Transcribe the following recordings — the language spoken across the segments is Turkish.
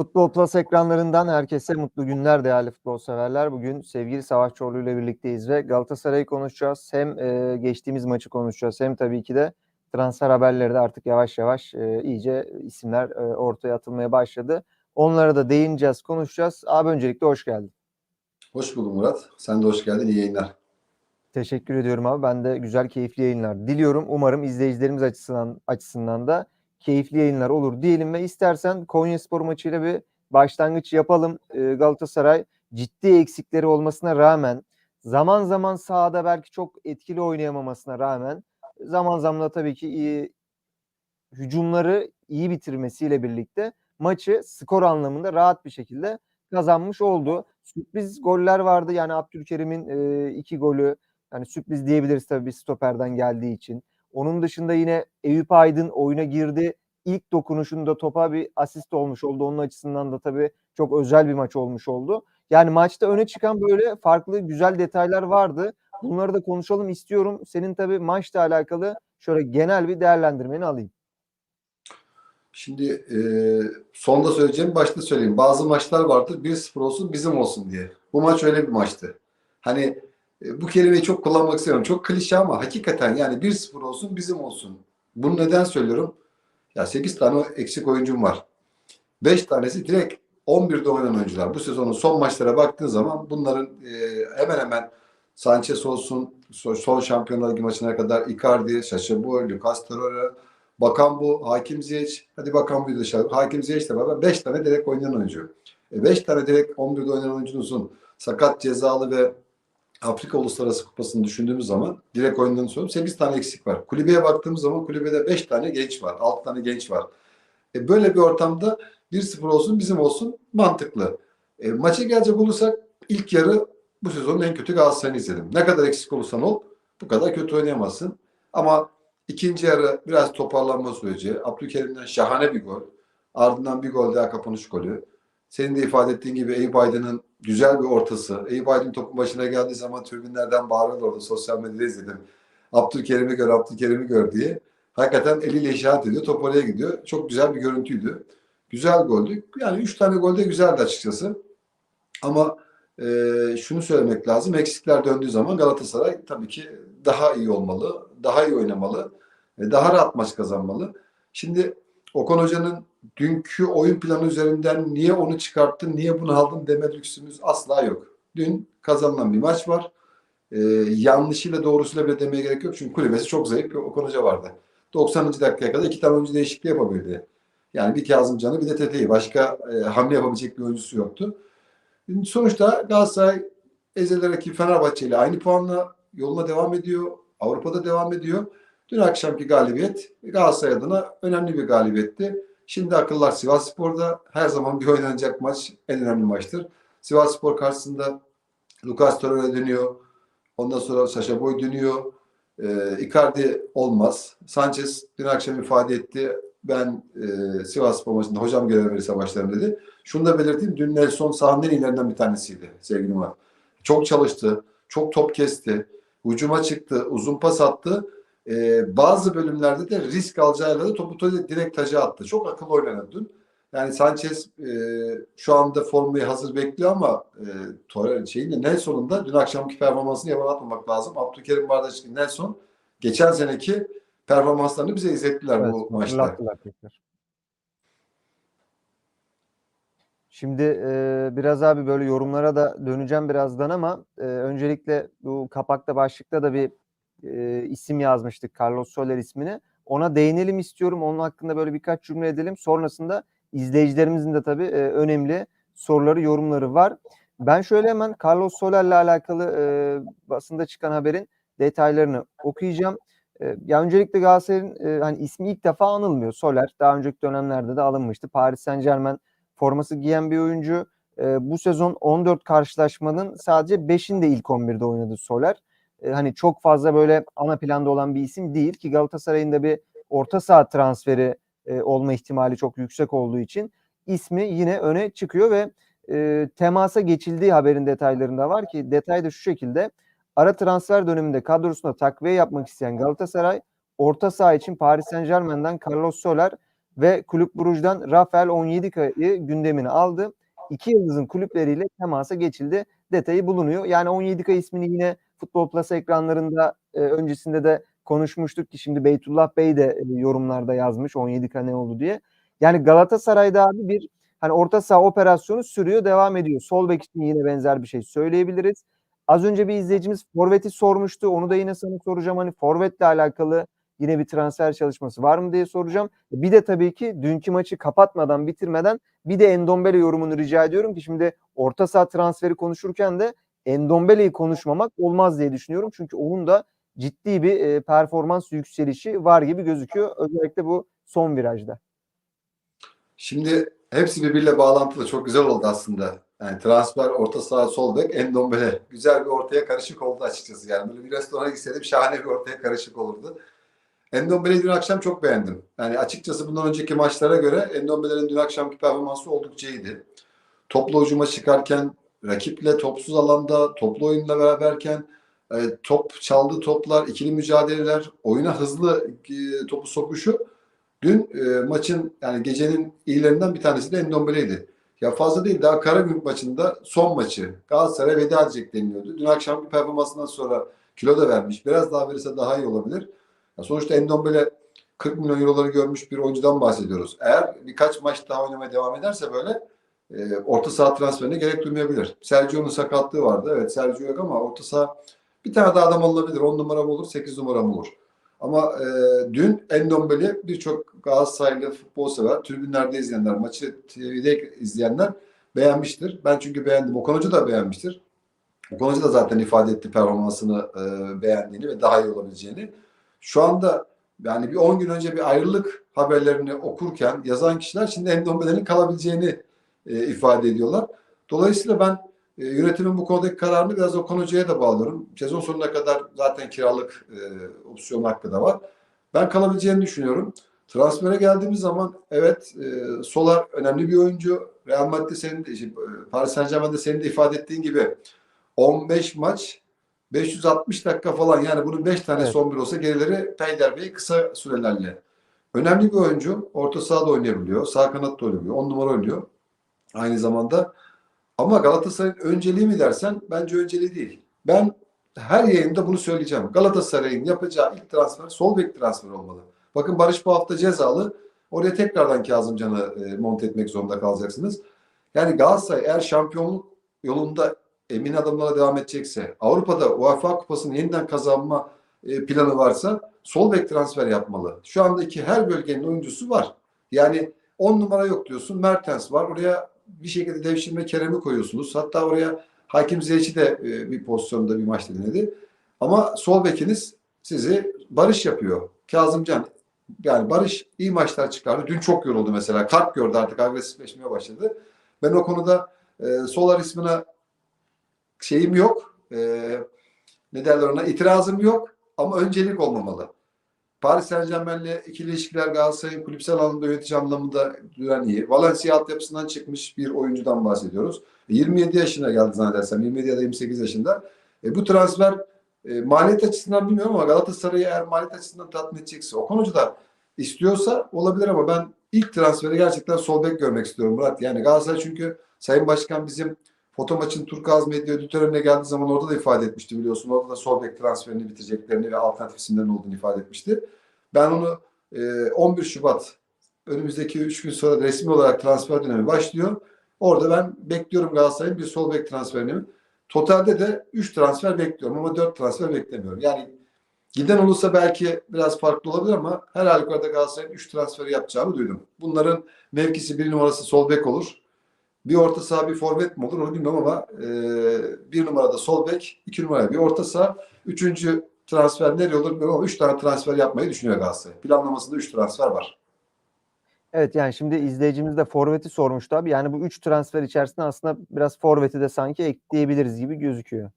Futbol Plus ekranlarından herkese mutlu günler değerli futbol severler. Bugün sevgili Savaş Çorlu ile birlikteyiz ve Galatasaray'ı konuşacağız. Hem e, geçtiğimiz maçı konuşacağız hem tabii ki de transfer haberleri de artık yavaş yavaş e, iyice isimler e, ortaya atılmaya başladı. Onlara da değineceğiz, konuşacağız. Abi öncelikle hoş geldin. Hoş bulduk Murat. Sen de hoş geldin. İyi yayınlar. Teşekkür ediyorum abi. Ben de güzel, keyifli yayınlar diliyorum. Umarım izleyicilerimiz açısından açısından da keyifli yayınlar olur diyelim ve istersen Konyaspor maçıyla bir başlangıç yapalım. Ee, Galatasaray ciddi eksikleri olmasına rağmen zaman zaman sahada belki çok etkili oynayamamasına rağmen zaman zaman da tabii ki iyi hücumları iyi bitirmesiyle birlikte maçı skor anlamında rahat bir şekilde kazanmış oldu. Sürpriz goller vardı. Yani Abdülkerim'in e, iki golü yani sürpriz diyebiliriz tabii bir stoperden geldiği için. Onun dışında yine Eyüp Aydın oyuna girdi. İlk dokunuşunda topa bir asist olmuş oldu. Onun açısından da tabii çok özel bir maç olmuş oldu. Yani maçta öne çıkan böyle farklı güzel detaylar vardı. Bunları da konuşalım istiyorum. Senin tabii maçla alakalı şöyle genel bir değerlendirmeni alayım. Şimdi e, sonda söyleyeceğim, başta söyleyeyim. Bazı maçlar vardır 1-0 olsun bizim olsun diye. Bu maç öyle bir maçtı. Hani bu kelimeyi çok kullanmak istemiyorum. Çok klişe ama hakikaten yani 1-0 olsun bizim olsun. Bunu neden söylüyorum? Ya 8 tane eksik oyuncum var. 5 tanesi direkt 11'de oynayan oyuncular. Bu sezonun son maçlara baktığın zaman bunların e, hemen hemen Sanchez olsun, son, Şampiyonlar Ligi maçına kadar Icardi, Şaşabu, Lucas Torreira, Bakan bu, Hakim Ziyech, hadi Bakan bu dışarı. Hakim Ziyech'le beraber 5 tane direkt oynayan oyuncu. 5 e, tane direkt 11'de oynayan oyuncunuzun sakat, cezalı ve Afrika Uluslararası Kupası'nı düşündüğümüz zaman direkt oyundan sonra 8 tane eksik var. Kulübeye baktığımız zaman kulübede 5 tane genç var. 6 tane genç var. E böyle bir ortamda 1-0 olsun bizim olsun mantıklı. E, maça gelecek olursak ilk yarı bu sezonun en kötü Galatasaray'ını izledim. Ne kadar eksik olursan ol bu kadar kötü oynayamazsın. Ama ikinci yarı biraz toparlanma süreci. Abdülkerim'den şahane bir gol. Ardından bir gol daha kapanış golü. Senin de ifade ettiğin gibi Eyüp Aydın'ın güzel bir ortası. Eyüp Aydın topun başına geldiği zaman tribünlerden bağırıyordu orada sosyal medyada izledim. Abdülkerim'i gör, Abdülkerim'i gör diye. Hakikaten eliyle işaret ediyor. Top oraya gidiyor. Çok güzel bir görüntüydü. Güzel goldü. Yani üç tane gol de güzeldi açıkçası. Ama e, şunu söylemek lazım. Eksikler döndüğü zaman Galatasaray tabii ki daha iyi olmalı. Daha iyi oynamalı. E, daha rahat maç kazanmalı. Şimdi Okan Hoca'nın dünkü oyun planı üzerinden niye onu çıkarttın, niye bunu aldın deme lüksümüz asla yok. Dün kazanılan bir maç var. Ee, yanlışıyla doğrusuyla bile demeye gerek yok. Çünkü kulübesi çok zayıf bir Okan vardı. 90. dakikaya kadar iki tane oyuncu değişikliği yapabildi. Yani bir Kazım Can'ı bir de Tete'yi. Başka e, hamle yapabilecek bir oyuncusu yoktu. Sonuçta Galatasaray ezeli rakip Fenerbahçe ile aynı puanla yoluna devam ediyor. Avrupa'da devam ediyor. Dün akşamki galibiyet Galatasaray adına önemli bir galibiyetti. Şimdi akıllar Sivas Spor'da her zaman bir oynanacak maç en önemli maçtır. Sivas Spor karşısında Lucas Torreira dönüyor. Ondan sonra Sasha Boy dönüyor. Ee, Icardi olmaz. Sanchez dün akşam ifade etti. Ben e, Sivas Spor maçında hocam görev verirse başlarım dedi. Şunu da belirteyim. Dün Nelson sahanın en iyilerinden bir tanesiydi sevgili Murat. Çok çalıştı. Çok top kesti. Hücuma çıktı. Uzun pas attı ee, bazı bölümlerde de risk alacağıyla da topu direkt taca attı. Çok akıllı oynadı dün. Yani Sanchez e, şu anda formayı hazır bekliyor ama e, Torreira şeyin Nelson'un da dün akşamki performansını yalan atmamak lazım. Abdülkerim Bardakçı Nelson geçen seneki performanslarını bize izlettiler Evet, bu maçta. Şimdi e, biraz abi böyle yorumlara da döneceğim birazdan ama e, öncelikle bu kapakta başlıkta da bir e, isim yazmıştık Carlos Soler ismini. Ona değinelim istiyorum. Onun hakkında böyle birkaç cümle edelim. Sonrasında izleyicilerimizin de tabii e, önemli soruları, yorumları var. Ben şöyle hemen Carlos Soler'le alakalı e, basında çıkan haberin detaylarını okuyacağım. E, ya öncelikle Galatasaray'ın e, hani ismi ilk defa anılmıyor. Soler daha önceki dönemlerde de alınmıştı. Paris Saint Germain forması giyen bir oyuncu. E, bu sezon 14 karşılaşmanın sadece 5'inde ilk 11'de oynadı Soler e, hani çok fazla böyle ana planda olan bir isim değil ki Galatasaray'ın da bir orta saha transferi e, olma ihtimali çok yüksek olduğu için ismi yine öne çıkıyor ve e, temasa geçildiği haberin detaylarında var ki detay da şu şekilde ara transfer döneminde kadrosunda takviye yapmak isteyen Galatasaray orta saha için Paris Saint Germain'den Carlos Soler ve Kulüp Brugge'dan Rafael Onyedika'yı gündemine aldı. İki yıldızın kulüpleriyle temasa geçildi. Detayı bulunuyor. Yani Onyedika ismini yine Futbol Plus ekranlarında e, öncesinde de konuşmuştuk ki şimdi Beytullah Bey de e, yorumlarda yazmış 17K ne oldu diye. Yani Galatasaray'da abi bir hani orta saha operasyonu sürüyor, devam ediyor. Sol bek için yine benzer bir şey söyleyebiliriz. Az önce bir izleyicimiz Forvet'i sormuştu. Onu da yine sana soracağım. Hani Forvet'le alakalı yine bir transfer çalışması var mı diye soracağım. Bir de tabii ki dünkü maçı kapatmadan, bitirmeden bir de Endombele yorumunu rica ediyorum ki şimdi orta saha transferi konuşurken de Endombele'yi konuşmamak olmaz diye düşünüyorum. Çünkü onun da ciddi bir e, performans yükselişi var gibi gözüküyor. Özellikle bu son virajda. Şimdi hepsi birbiriyle bağlantılı. Çok güzel oldu aslında. Yani transfer, orta saha, sol bek, Endombele. Güzel bir ortaya karışık oldu açıkçası. Yani böyle bir restorana gitseydim şahane bir ortaya karışık olurdu. Endombele'yi dün akşam çok beğendim. Yani açıkçası bundan önceki maçlara göre Endombele'nin dün akşamki performansı oldukça iyiydi. Toplu hücuma çıkarken, rakiple topsuz alanda, toplu oyunla beraberken e, top çaldığı toplar, ikili mücadeleler, oyuna hızlı e, topu sokuşu dün e, maçın yani gecenin iyilerinden bir tanesi de Endombele'ydi. Ya fazla değil daha Karagümrük maçında son maçı Galatasaray veda edecek deniliyordu. Dün akşam bir performansından sonra kilo da vermiş. Biraz daha verirse daha iyi olabilir. Ya sonuçta Endombele 40 milyon euroları görmüş bir oyuncudan bahsediyoruz. Eğer birkaç maç daha oynamaya devam ederse böyle e, orta saha transferine gerek duymayabilir. Sergio'nun sakatlığı vardı. Evet Sergio yok ama orta saha bir tane daha adam alınabilir. 10 numara mı olur, 8 numara mı olur? Ama e, dün Endombele birçok Galatasaraylı futbol sever, tribünlerde izleyenler, maçı TV'de izleyenler beğenmiştir. Ben çünkü beğendim. Okan Hoca da beğenmiştir. Okan Hoca da zaten ifade etti performansını e, beğendiğini ve daha iyi olabileceğini. Şu anda yani bir 10 gün önce bir ayrılık haberlerini okurken yazan kişiler şimdi Endombele'nin kalabileceğini e, ifade ediyorlar. Dolayısıyla ben e, yönetimin bu konudaki kararını biraz Okan Hoca'ya da bağlıyorum. Sezon sonuna kadar zaten kiralık e, opsiyon hakkı da var. Ben kalabileceğini düşünüyorum. Transfere geldiğimiz zaman evet e, Solar önemli bir oyuncu. Real Madrid senin de, şey, Paris Saint Germain'de senin de ifade ettiğin gibi 15 maç 560 dakika falan yani bunun 5 tane Evet. son bir olsa gerileri peyderpey kısa sürelerle. Önemli bir oyuncu. Orta sahada oynayabiliyor. Sağ kanatta oynayabiliyor. 10 numara oynuyor. Aynı zamanda. Ama Galatasaray'ın önceliği mi dersen bence önceliği değil. Ben her yayında bunu söyleyeceğim. Galatasaray'ın yapacağı ilk transfer sol bek transferi olmalı. Bakın Barış bu hafta cezalı. Oraya tekrardan Kazımcan'ı e, monte etmek zorunda kalacaksınız. Yani Galatasaray eğer şampiyonluk yolunda emin adımlara devam edecekse, Avrupa'da UEFA Kupası'nı yeniden kazanma e, planı varsa sol bek transfer yapmalı. Şu andaki her bölgenin oyuncusu var. Yani 10 numara yok diyorsun. Mertens var. Oraya bir şekilde devşirme Kerem'i koyuyorsunuz. Hatta oraya Hakim Ziyech'i de e, bir pozisyonda bir maçta denedi. Ama sol bekiniz sizi Barış yapıyor. Kazımcan yani Barış iyi maçlar çıkardı. Dün çok yoruldu mesela. Kart gördü artık agresifleşmeye başladı. Ben o konuda e, Solar ismine şeyim yok. E, ne derler ona? İtirazım yok. Ama öncelik olmamalı. Paris Saint Germain'le ikili ilişkiler Galatasaray'ın kulüpsel anlamda yönetici anlamında iyi. Valencia altyapısından çıkmış bir oyuncudan bahsediyoruz. 27 yaşına geldi zannedersem. 27 ya da 28 yaşında. E, bu transfer e, maliyet açısından bilmiyorum ama Galatasaray'ı eğer maliyet açısından tatmin edecekse o konucu da istiyorsa olabilir ama ben ilk transferi gerçekten sol bek görmek istiyorum Murat. Yani Galatasaray çünkü Sayın Başkan bizim foto maçın Turkuaz Medya Ödül Töreni'ne geldiği zaman orada da ifade etmişti biliyorsun. Orada da sol bek transferini bitireceklerini ve alternatif isimlerin olduğunu ifade etmişti. Ben onu e, 11 Şubat önümüzdeki 3 gün sonra resmi olarak transfer dönemi başlıyor. Orada ben bekliyorum Galatasaray'ın bir sol bek transferini. Totalde de 3 transfer bekliyorum ama 4 transfer beklemiyorum. Yani giden olursa belki biraz farklı olabilir ama her halükarda Galatasaray'ın 3 transferi yapacağını duydum. Bunların mevkisi bir numarası sol bek olur. Bir orta saha bir forvet mi olur onu bilmiyorum ama e, bir numarada sol bek, iki numarada bir orta saha, üçüncü transfer nereye olur bilmiyorum ama üç tane transfer yapmayı düşünüyor Galatasaray. Planlamasında üç transfer var. Evet yani şimdi izleyicimiz de Forvet'i sormuştu abi. Yani bu 3 transfer içerisinde aslında biraz Forvet'i de sanki ekleyebiliriz gibi gözüküyor.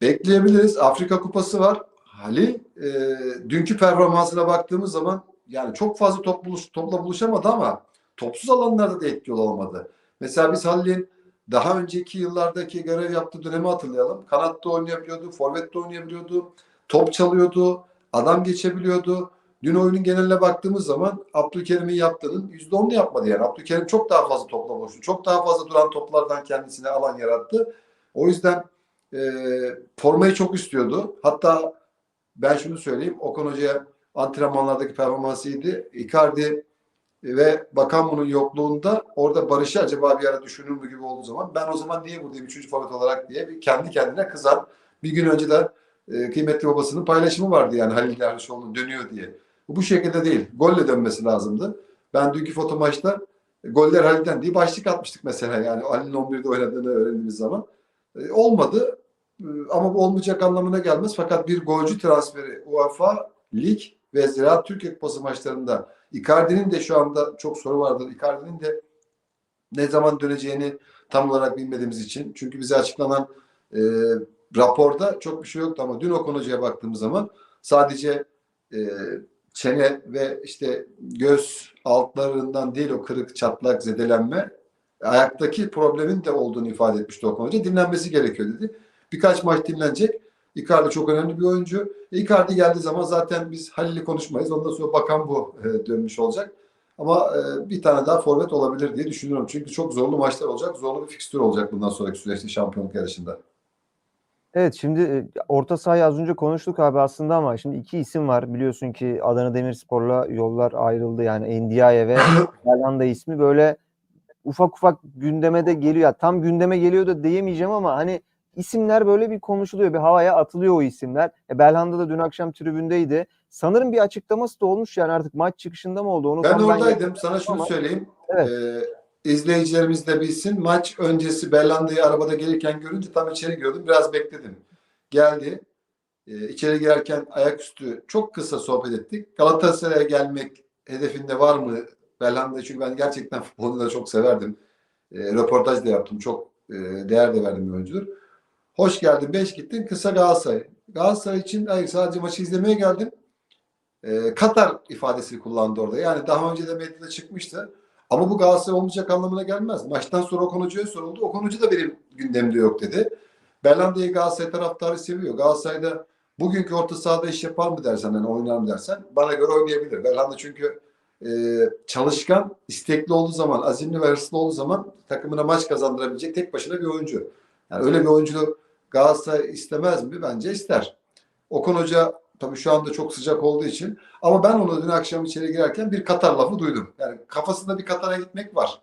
Bekleyebiliriz. Afrika Kupası var. Halil e, dünkü performansına baktığımız zaman yani çok fazla top buluş, topla buluşamadı ama topsuz alanlarda da etkili olamadı. Mesela biz Halil'in daha önceki yıllardaki görev yaptığı dönemi hatırlayalım. Kanatta oynayabiliyordu, forvette oynayabiliyordu, top çalıyordu, adam geçebiliyordu. Dün oyunun geneline baktığımız zaman Abdülkerim'in yaptığının %10'unu yapmadı yani. Abdülkerim çok daha fazla topla boştu. Çok daha fazla duran toplardan kendisine alan yarattı. O yüzden e, formayı çok istiyordu. Hatta ben şunu söyleyeyim. Okan Hoca'ya antrenmanlardaki performansı iyiydi. Icardi ve Bakanmu'nun yokluğunda orada Barış'ı acaba bir ara düşünür mü gibi olduğu zaman ben o zaman niye buradayım üçüncü forvet olarak diye bir kendi kendine kızar. Bir gün önce de e, kıymetli babasının paylaşımı vardı yani Halil Dervişoğlu dönüyor diye. Bu şekilde değil. Golle dönmesi lazımdı. Ben dünkü foto maçta e, goller Halil'den diye başlık atmıştık mesela yani Halil'in 11'de oynadığını öğrendiğimiz zaman. E, olmadı. E, ama bu olmayacak anlamına gelmez. Fakat bir golcü transferi UEFA Lig ve Ziraat Türkiye Kupası maçlarında Icardi'nin de şu anda çok soru vardır. Icardi'nin de ne zaman döneceğini tam olarak bilmediğimiz için. Çünkü bize açıklanan e, raporda çok bir şey yoktu ama dün Okan baktığımız zaman sadece e, çene ve işte göz altlarından değil o kırık, çatlak, zedelenme ayaktaki problemin de olduğunu ifade etmişti Okan. Dinlenmesi gerekiyor dedi. Birkaç maç dinlenecek. Icardi çok önemli bir oyuncu. Icardi geldiği zaman zaten biz Halil'i konuşmayız. Ondan sonra bakan bu e, dönmüş olacak. Ama e, bir tane daha forvet olabilir diye düşünüyorum. Çünkü çok zorlu maçlar olacak. Zorlu bir fikstür olacak bundan sonraki süreçte şampiyonluk yarışında. Evet şimdi e, orta sahayı az önce konuştuk abi aslında ama şimdi iki isim var. Biliyorsun ki Adana Demirspor'la yollar ayrıldı. Yani Ndiaye ve Belhanda ismi böyle ufak ufak gündeme de geliyor. Tam gündeme geliyor da diyemeyeceğim ama hani isimler böyle bir konuşuluyor. Bir havaya atılıyor o isimler. E, Belhanda da dün akşam tribündeydi. Sanırım bir açıklaması da olmuş yani artık maç çıkışında mı oldu? Onu Ben oradaydım. Sana şunu Ama- söyleyeyim. Evet. Ee, izleyicilerimiz de bilsin. Maç öncesi Bellanda'yı arabada gelirken görünce tam içeri gördüm. Biraz bekledim. Geldi. Ee, içeri girerken ayaküstü çok kısa sohbet ettik. Galatasaray'a gelmek hedefinde var mı? Belhanda'yı çünkü ben gerçekten futbolunu da çok severdim. Ee, röportaj da yaptım. Çok e, değer de verdim oyuncudur. Hoş geldin. Beş gittin. Kısa Galatasaray. Galatasaray için hayır sadece maçı izlemeye geldim. Ee, Katar ifadesini kullandı orada. Yani daha önce de medyada çıkmıştı. Ama bu Galatasaray olmayacak anlamına gelmez. Maçtan sonra Okan Hoca'ya soruldu. Okan Hoca da benim gündemde yok dedi. Belhanda'yı Galatasaray taraftarı seviyor. Galatasaray'da bugünkü orta sahada iş yapar mı dersen, hani oynar mı dersen bana göre oynayabilir. Belhanda çünkü e, çalışkan, istekli olduğu zaman, azimli ve hırslı olduğu zaman takımına maç kazandırabilecek tek başına bir oyuncu. Yani öyle bir oyuncu Galatasaray istemez mi? Bence ister. Okan Hoca tabii şu anda çok sıcak olduğu için ama ben onu dün akşam içeri girerken bir Katar lafı duydum. Yani kafasında bir Katar'a gitmek var.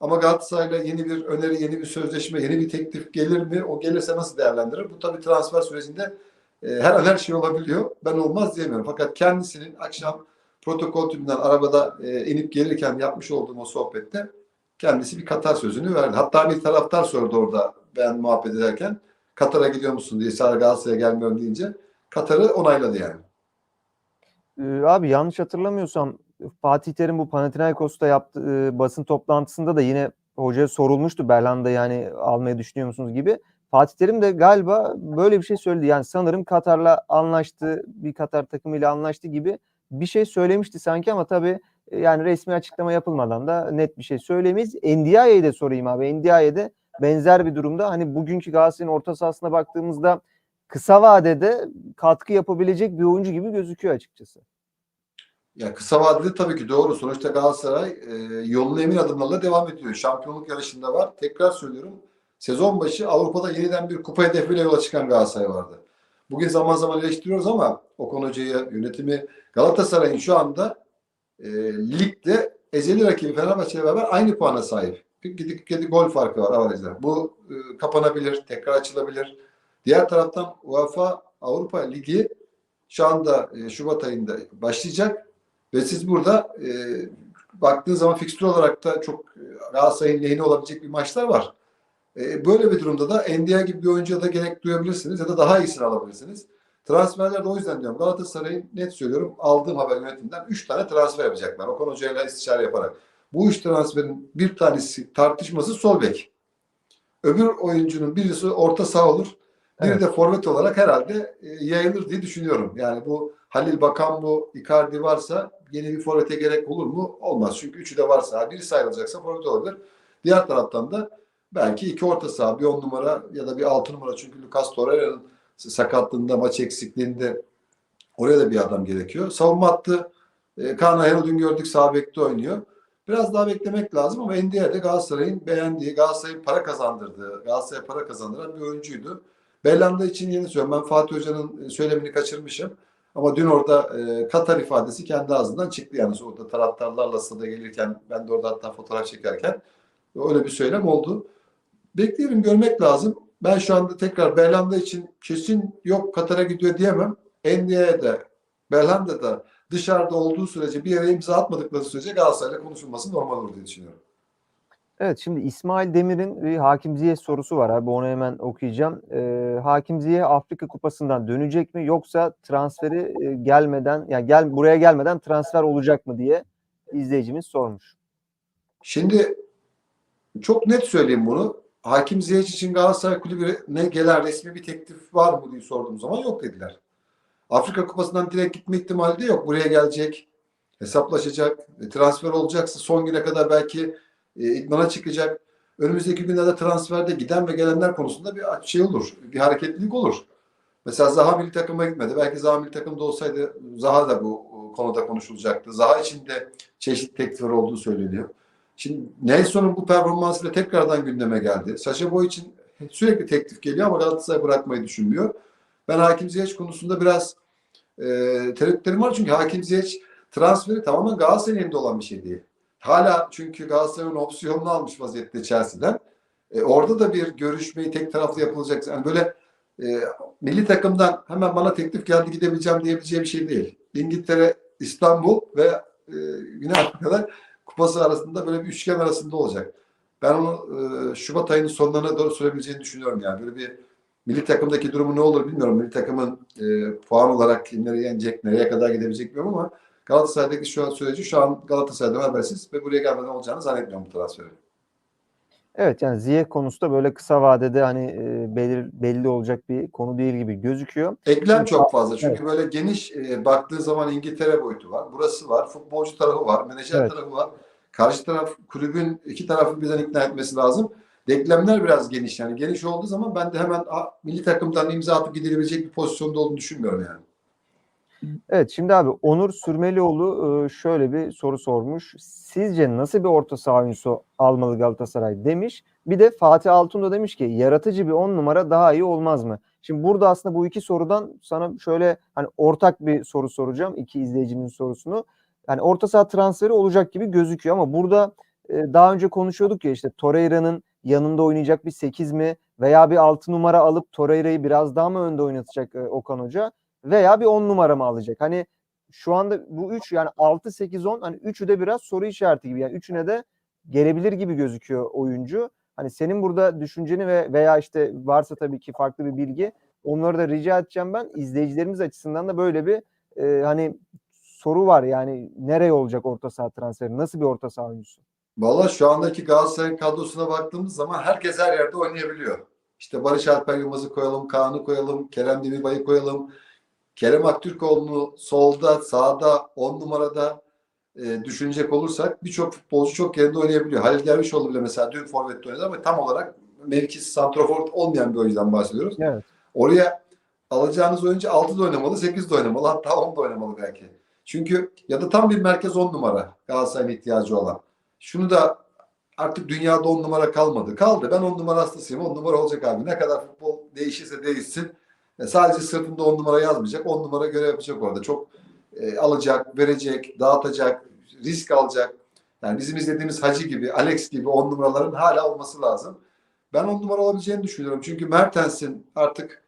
Ama Galatasaray'la yeni bir öneri, yeni bir sözleşme, yeni bir teklif gelir mi? O gelirse nasıl değerlendirir? Bu tabii transfer sürecinde e, her an her şey olabiliyor. Ben olmaz diyemiyorum. Fakat kendisinin akşam protokol tümünden arabada e, inip gelirken yapmış olduğum o sohbette kendisi bir Katar sözünü verdi. Hatta bir taraftar sordu orada ben muhabbet ederken Katar'a gidiyor musun diye sadece Galatasaray'a gelmiyorum deyince Katar'ı onayladı yani. Ee, abi yanlış hatırlamıyorsam Fatih Terim bu Panathinaikos'ta yaptığı e, basın toplantısında da yine hocaya sorulmuştu Belhanda yani almayı düşünüyor musunuz gibi. Fatih Terim de galiba böyle bir şey söyledi. Yani sanırım Katar'la anlaştı, bir Katar takımıyla anlaştı gibi bir şey söylemişti sanki ama tabii e, yani resmi açıklama yapılmadan da net bir şey söylemeyiz. Ndiaye'yi de sorayım abi. Ndiaye de benzer bir durumda. Hani bugünkü Galatasaray'ın orta sahasına baktığımızda kısa vadede katkı yapabilecek bir oyuncu gibi gözüküyor açıkçası. Ya kısa vadede tabii ki doğru. Sonuçta Galatasaray e, yolun emin adımlarla devam ediyor. Şampiyonluk yarışında var. Tekrar söylüyorum. Sezon başı Avrupa'da yeniden bir kupa hedefiyle yola çıkan Galatasaray vardı. Bugün zaman zaman eleştiriyoruz ama Okan Hoca'yı, yönetimi Galatasaray'ın şu anda e, ligde ezeli rakibi Fenerbahçe beraber aynı puana sahip. Gidip gidip gol farkı var avarajda. Bu e, kapanabilir, tekrar açılabilir. Diğer taraftan UEFA Avrupa Ligi şu anda e, Şubat ayında başlayacak ve siz burada e, baktığınız zaman fikstür olarak da çok e, Galatasaray'ın lehine olabilecek bir maçlar var. E, böyle bir durumda da Endia gibi bir oyuncuya da gerek duyabilirsiniz ya da daha iyisini alabilirsiniz. Transferler de o yüzden diyorum. Galatasaray'ın net söylüyorum aldığım haber yönetimden 3 tane transfer yapacaklar. Okan Hoca ile istişare yaparak. Bu üç transferin bir tanesi tartışması sol bek. Öbür oyuncunun birisi orta saha olur. Biri Evet. de forvet olarak herhalde e, yayılır diye düşünüyorum. Yani bu Halil Bakan bu Icardi varsa yeni bir forvete gerek olur mu? Olmaz. Çünkü üçü de varsa birisi ayrılacaksa forvet olabilir. Diğer taraftan da belki iki orta saha bir on numara ya da bir altı numara çünkü Lucas Torreira'nın sakatlığında maç eksikliğinde Oraya da bir adam gerekiyor. Savunma hattı e, Kaan Ayhan'ı dün gördük sağ bekte oynuyor. Biraz daha beklemek lazım ama NDR'de Galatasaray'ın beğendiği, Galatasaray'ın para kazandırdığı, Galatasaray'a para kazandıran bir oyuncuydu. Bellanda için yeni söylüyorum. Ben Fatih Hoca'nın söylemini kaçırmışım. Ama dün orada e, Katar ifadesi kendi ağzından çıktı. Yani orada taraftarlarla stada gelirken ben de orada hatta fotoğraf çekerken öyle bir söylem oldu. Bekleyelim görmek lazım. Ben şu anda tekrar Belhanda için kesin yok Katar'a gidiyor diyemem. NDA'de Belhanda'da dışarıda olduğu sürece bir yere imza atmadıkları sürece Galatasaray'la konuşulması normal olur diye düşünüyorum. Evet şimdi İsmail Demir'in bir Hakim Ziyech sorusu var abi onu hemen okuyacağım. Ee, Hakim Ziyech Afrika Kupası'ndan dönecek mi yoksa transferi e, gelmeden yani gel buraya gelmeden transfer olacak mı diye izleyicimiz sormuş. Şimdi çok net söyleyeyim bunu. Hakim Ziyech için Galatasaray Kulübü'ne gelen resmi bir teklif var mı diye sorduğum zaman yok dediler. Afrika Kupası'ndan direkt gitme ihtimali de yok. Buraya gelecek, hesaplaşacak, e, transfer olacaksa son güne kadar belki e, idmana çıkacak. Önümüzdeki günlerde transferde giden ve gelenler konusunda bir şey olur. Bir hareketlilik olur. Mesela Zaha milli takıma gitmedi. Belki Zaha milli takımda olsaydı Zaha da bu konuda konuşulacaktı. Zaha için de çeşitli teklifler olduğu söyleniyor. Şimdi Nelson'un bu performansıyla tekrardan gündeme geldi. Saşa Boy için sürekli teklif geliyor ama Galatasaray bırakmayı düşünmüyor. Ben Hakim Ziyech konusunda biraz e, tereddütlerim var çünkü Hakim Ziyech transferi tamamen Galatasaray'ın elinde olan bir şey değil. Hala çünkü Galatasaray'ın opsiyonunu almış vaziyette Chelsea'den. E, orada da bir görüşmeyi tek taraflı yapılacak. Yani böyle e, milli takımdan hemen bana teklif geldi gidebileceğim diyebileceği bir şey değil. İngiltere, İstanbul ve e, Güney Afrika'da kupası arasında böyle bir üçgen arasında olacak. Ben onu e, Şubat ayının sonlarına doğru sürebileceğini düşünüyorum yani. Böyle bir milli takımdaki durumu ne olur bilmiyorum. Milli takımın e, puan olarak kimleri yenecek, nereye kadar gidebilecek bilmiyorum ama Galatasaray'daki şu an süreci şu an Galatasaray'dan habersiz ve buraya gelmeden olacağını zannetmiyorum bu transferi. Evet yani Ziyech konusu da böyle kısa vadede hani e, belir, belli olacak bir konu değil gibi gözüküyor. Eklem Şimdi- çok fazla. Çünkü Evet. böyle geniş e, baktığı zaman İngiltere boyutu var. Burası var. Futbolcu tarafı var. Menajer Evet. tarafı var. Karşı taraf kulübün iki tarafı birden ikna etmesi lazım. Denklemler biraz geniş yani. Geniş olduğu zaman ben de hemen "Aa, milli takımdan imza atıp gidilebilecek bir pozisyonda olduğunu düşünmüyorum yani. Evet şimdi abi Onur Sürmelioğlu e, şöyle bir soru sormuş. Sizce nasıl bir orta saha oyuncusu almalı Galatasaray demiş. Bir de Fatih Altun da demiş ki yaratıcı bir 10 numara daha iyi olmaz mı? Şimdi burada aslında bu iki sorudan sana şöyle hani ortak bir soru soracağım. iki izleyicimin sorusunu. Yani orta saha transferi olacak gibi gözüküyor ama burada e, daha önce konuşuyorduk ya işte Torreira'nın yanında oynayacak bir 8 mi veya bir 6 numara alıp Torreira'yı biraz daha mı önde oynatacak e, Okan Hoca? veya bir 10 numara mı alacak? Hani şu anda bu 3 yani 6 8 10 hani üçü de biraz soru işareti gibi. Yani üçüne de gelebilir gibi gözüküyor oyuncu. Hani senin burada düşünceni ve veya işte varsa tabii ki farklı bir bilgi onları da rica edeceğim ben. İzleyicilerimiz açısından da böyle bir e, hani soru var yani nereye olacak orta saha transferi? Nasıl bir orta saha oyuncusu? Valla şu andaki Galatasaray kadrosuna baktığımız zaman herkes her yerde oynayabiliyor. İşte Barış Alper Yılmaz'ı koyalım, Kaan'ı koyalım, Kerem Demirbay'ı koyalım. Kerem Aktürkoğlu'nu solda, sağda, 10 numarada e, düşünecek olursak birçok futbolcu çok yerinde oynayabiliyor. Halil Dervişoğlu bile mesela dün forvette oynadı ama tam olarak mevkisi santrafor olmayan bir oyuncudan bahsediyoruz. Evet. Oraya alacağınız oyuncu 6'da oynamalı, 8'de oynamalı, hatta 10'da oynamalı belki. Çünkü ya da tam bir merkez 10 numara Galatasaray'ın ihtiyacı olan. Şunu da artık dünyada 10 numara kalmadı. Kaldı. Ben 10 numara hastasıyım. 10 numara olacak abi. Ne kadar futbol değişirse değişsin. E, sadece sırtında 10 numara yazmayacak. 10 numara görev yapacak orada. Çok e, alacak, verecek, dağıtacak, risk alacak. Yani bizim izlediğimiz Hacı gibi, Alex gibi 10 numaraların hala olması lazım. Ben 10 numara olabileceğini düşünüyorum. Çünkü Mertens'in artık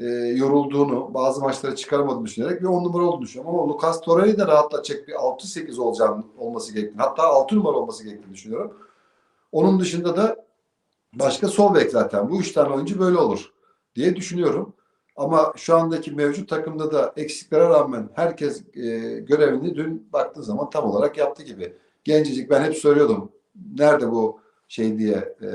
e, yorulduğunu, bazı maçlara çıkaramadığını düşünerek bir 10 numara olduğunu düşünüyorum. Ama Lucas Torreira'yı da rahatlatacak bir 6-8 olacağını olması gerektiğini, hatta 6 numara olması gerektiğini düşünüyorum. Onun dışında da başka sol bek zaten. Bu üç tane oyuncu böyle olur diye düşünüyorum. Ama şu andaki mevcut takımda da eksiklere rağmen herkes e, görevini dün baktığı zaman tam olarak yaptı gibi. Gencecik ben hep söylüyordum. Nerede bu şey diye e,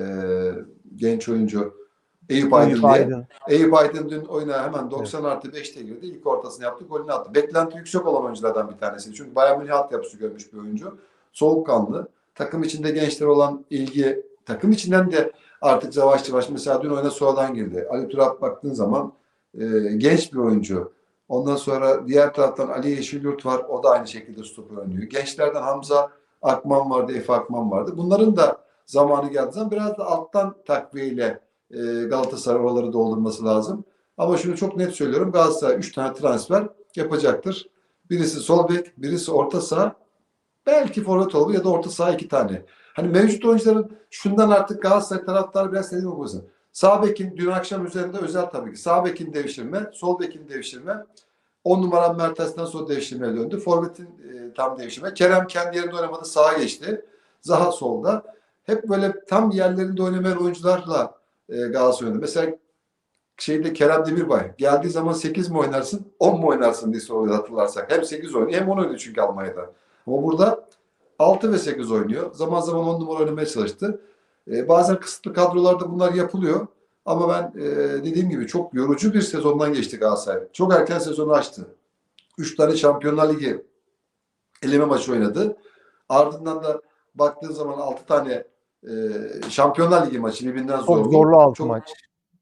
genç oyuncu Eyüp Aydın Eyüp diye. Aydın. Eyüp Aydın dün oyuna hemen 90 artı 5'te girdi. İlk ortasını yaptı, golünü attı. Beklenti yüksek olan oyunculardan bir tanesi. Çünkü Bayern Münih altyapısı görmüş bir oyuncu. Soğukkanlı. Takım içinde gençler olan ilgi, takım içinden de artık yavaş yavaş mesela dün oyuna sonradan girdi. Ali Turap baktığın zaman e, genç bir oyuncu. Ondan sonra diğer taraftan Ali Yeşilyurt var. O da aynı şekilde stoper oynuyor. Gençlerden Hamza Akman vardı, Efe Akman vardı. Bunların da zamanı geldiği zaman biraz da alttan takviyeyle Galatasaray oraları doldurması lazım. Ama şunu çok net söylüyorum. Galatasaray 3 tane transfer yapacaktır. Birisi sol bek, birisi orta saha. Belki forvet olur ya da orta saha iki tane. Hani mevcut oyuncuların şundan artık Galatasaray taraftarı biraz dediğim olmasın. Sağ bekin dün akşam üzerinde özel tabii ki. Sağ bekin devşirme, sol bekin devşirme. 10 numara Mertens'ten sonra devşirmeye döndü. Forvet'in e, tam devşirme. Kerem kendi yerinde oynamadı. Sağa geçti. Zaha solda. Hep böyle tam yerlerinde oynamayan oyuncularla e, Galatasaray oynadı. Mesela şeyde Kerem Demirbay geldiği zaman 8 mi oynarsın 10 mu oynarsın diye soruyor hatırlarsak. Hem 8 oynuyor hem 10 oynuyor çünkü Almanya'da. Ama burada 6 ve 8 oynuyor. Zaman zaman 10 numara oynamaya çalıştı. E, bazen kısıtlı kadrolarda bunlar yapılıyor. Ama ben e, dediğim gibi çok yorucu bir sezondan geçti Galatasaray. Çok erken sezonu açtı. 3 tane Şampiyonlar Ligi eleme maçı oynadı. Ardından da baktığın zaman 6 tane e, Şampiyonlar Ligi maçı birbirinden Çok zorlu. zorlu altı Çok- maç.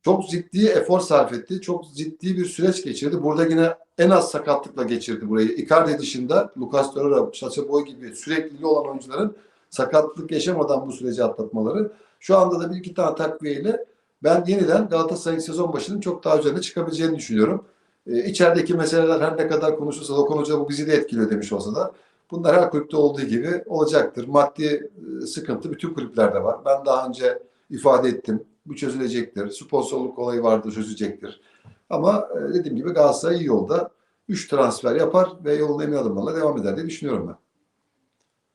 çok ciddi efor sarf etti. Çok ciddi bir süreç geçirdi. Burada yine en az sakatlıkla geçirdi burayı. Icardi dışında Lucas Torreira, Sacha Boey gibi sürekliliği olan oyuncuların sakatlık yaşamadan bu süreci atlatmaları. Şu anda da bir iki tane takviyeyle ben yeniden Galatasaray'ın sezon başının çok daha üzerine çıkabileceğini düşünüyorum. Ee, içerideki meseleler her ne kadar konuşulsa Okan Hoca bu bizi de etkiliyor demiş olsa da bunlar her kulüpte olduğu gibi olacaktır. Maddi e, sıkıntı bütün kulüplerde var. Ben daha önce ifade ettim. Bu çözülecektir. Sponsorluk olayı vardı çözecektir. Ama e, dediğim gibi Galatasaray iyi yolda. 3 transfer yapar ve yolun emin adımlarla devam eder diye düşünüyorum ben.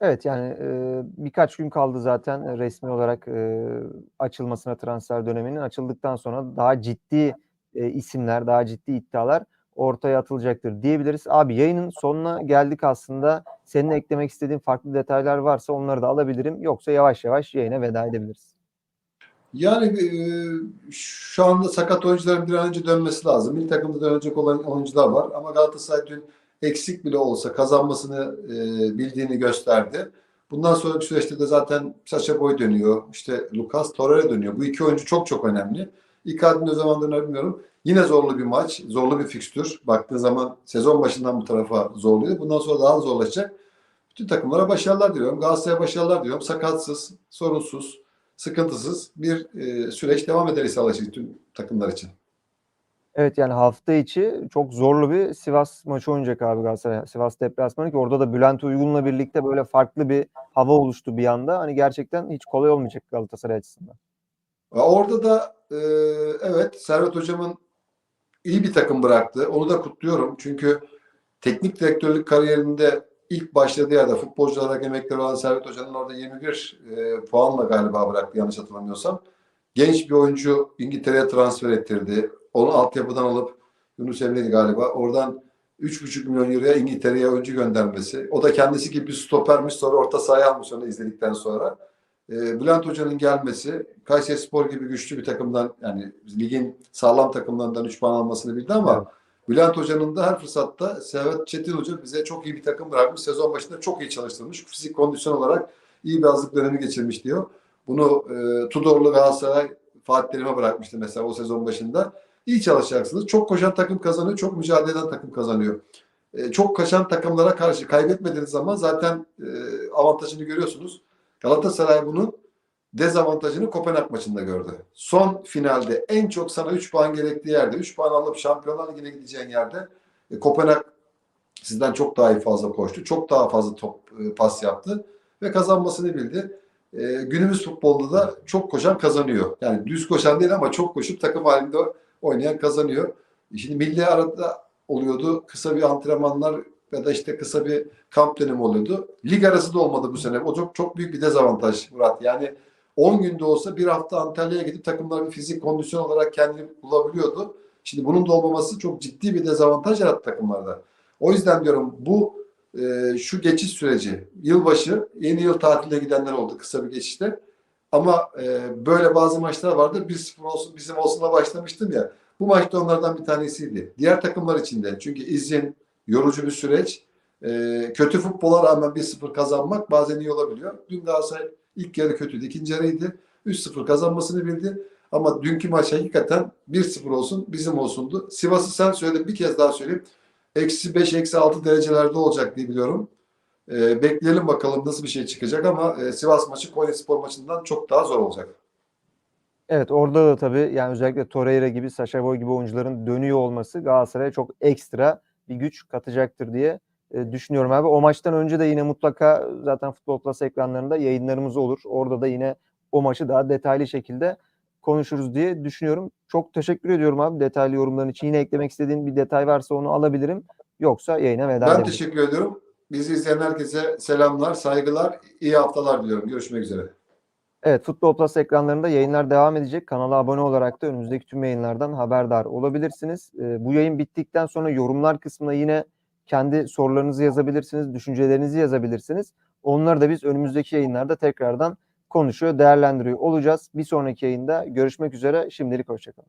Evet yani e, birkaç gün kaldı zaten resmi olarak e, açılmasına transfer döneminin açıldıktan sonra daha ciddi e, isimler, daha ciddi iddialar ortaya atılacaktır diyebiliriz. Abi yayının sonuna geldik aslında. Senin eklemek istediğin farklı detaylar varsa onları da alabilirim. Yoksa yavaş yavaş yayına veda edebiliriz. Yani e, şu anda sakat oyuncuların bir an önce dönmesi lazım. Milli takımda dönecek olan oyuncular var. Ama Galatasaray dün eksik bile olsa kazanmasını e, bildiğini gösterdi. Bundan sonraki süreçte de zaten Sacha Boy dönüyor. İşte Lucas Torreira dönüyor. Bu iki oyuncu çok çok önemli. Icardi'nin ne zamandır bilmiyorum. Yine zorlu bir maç, zorlu bir fikstür. Baktığın zaman sezon başından bu tarafa zorluyor. Bundan sonra daha zorlaşacak. Bütün takımlara başarılar diliyorum. Galatasaray'a başarılar diliyorum. Sakatsız, sorunsuz, sıkıntısız bir e, süreç devam eder inşallah tüm takımlar için. Evet yani hafta içi çok zorlu bir Sivas maçı oynayacak abi Galatasaray. Sivas deplasmanı ki orada da Bülent Uygun'la birlikte böyle farklı bir hava oluştu bir anda. Hani gerçekten hiç kolay olmayacak Galatasaray açısından. Orada da e, evet Servet Hocam'ın iyi bir takım bıraktı. Onu da kutluyorum. Çünkü teknik direktörlük kariyerinde ilk başladığı yerde futbolcu olarak emekleri olan Servet Hoca'nın orada 21 e, puanla galiba bıraktı yanlış hatırlamıyorsam. Genç bir oyuncu İngiltere'ye transfer ettirdi. Onu altyapıdan alıp Yunus Emre'ydi galiba. Oradan 3,5 milyon euroya İngiltere'ye oyuncu göndermesi. O da kendisi gibi bir stopermiş sonra orta sahaya almış onu izledikten sonra. E, Bülent Hoca'nın gelmesi, Kayseri Spor gibi güçlü bir takımdan yani ligin sağlam takımlarından 3 puan almasını bildi ama Evet. Bülent Hoca'nın da her fırsatta Servet Çetin Hoca bize çok iyi bir takım bırakmış. Sezon başında çok iyi çalıştırmış. Fizik kondisyon olarak iyi bir hazırlık dönemi geçirmiş diyor. Bunu e, Tudorlu Galatasaray Fatih Terim'e bırakmıştı mesela o sezon başında. İyi çalışacaksınız. Çok koşan takım kazanıyor. Çok mücadele eden takım kazanıyor. E, çok kaçan takımlara karşı kaybetmediğiniz zaman zaten e, avantajını görüyorsunuz. Galatasaray bunun dezavantajını Kopenhag maçında gördü. Son finalde en çok sana 3 puan gerektiği yerde, 3 puan alıp Şampiyonlar Ligi'ne gideceğin yerde e, Kopenhag sizden çok daha iyi fazla koştu. Çok daha fazla top e, pas yaptı ve kazanmasını bildi. E, günümüz futbolunda da çok koşan kazanıyor. Yani düz koşan değil ama çok koşup takım halinde oynayan kazanıyor. E, Şimdi milli arada oluyordu. Kısa bir antrenmanlar ya da işte kısa bir kamp dönemi oluyordu. Lig arası da olmadı bu sene. O çok çok büyük bir dezavantaj Murat. Yani 10 günde olsa bir hafta Antalya'ya gidip takımlar bir fizik kondisyon olarak kendini bulabiliyordu. Şimdi bunun da olmaması çok ciddi bir dezavantaj yarattı takımlarda. O yüzden diyorum bu e, şu geçiş süreci yılbaşı yeni yıl tatiline gidenler oldu kısa bir geçişte. Ama e, böyle bazı maçlar vardı. 1-0 olsun bizim olsunla başlamıştım ya. Bu maçta onlardan bir tanesiydi. Diğer takımlar için de. Çünkü izin yorucu bir süreç. E, kötü futbola rağmen 1-0 kazanmak bazen iyi olabiliyor. Dün Galatasaray ilk yarı kötüydü. ikinci yarıydı. 3-0 kazanmasını bildi. Ama dünkü maç hakikaten 1-0 olsun bizim olsundu. Sivas'ı sen söyle bir kez daha söyleyeyim. Eksi 5, eksi 6 derecelerde olacak diye biliyorum. Ee, bekleyelim bakalım nasıl bir şey çıkacak ama e, Sivas maçı Konya Spor maçından çok daha zor olacak. Evet orada da tabii yani özellikle Torreira gibi, Boey gibi oyuncuların dönüyor olması Galatasaray'a çok ekstra bir güç katacaktır diye e, düşünüyorum abi. O maçtan önce de yine mutlaka zaten Futbol Plus ekranlarında yayınlarımız olur. Orada da yine o maçı daha detaylı şekilde konuşuruz diye düşünüyorum. Çok teşekkür ediyorum abi detaylı yorumların için. Yine eklemek istediğin bir detay varsa onu alabilirim. Yoksa yayına veda Ben edelim. teşekkür ediyorum. Bizi izleyen herkese selamlar, saygılar, iyi haftalar diliyorum. Görüşmek üzere. Evet Futbol Plus ekranlarında yayınlar devam edecek. Kanala abone olarak da önümüzdeki tüm yayınlardan haberdar olabilirsiniz. E, bu yayın bittikten sonra yorumlar kısmına yine kendi sorularınızı yazabilirsiniz, düşüncelerinizi yazabilirsiniz. Onları da biz önümüzdeki yayınlarda tekrardan konuşuyor, değerlendiriyor olacağız. Bir sonraki yayında görüşmek üzere. Şimdilik hoşçakalın.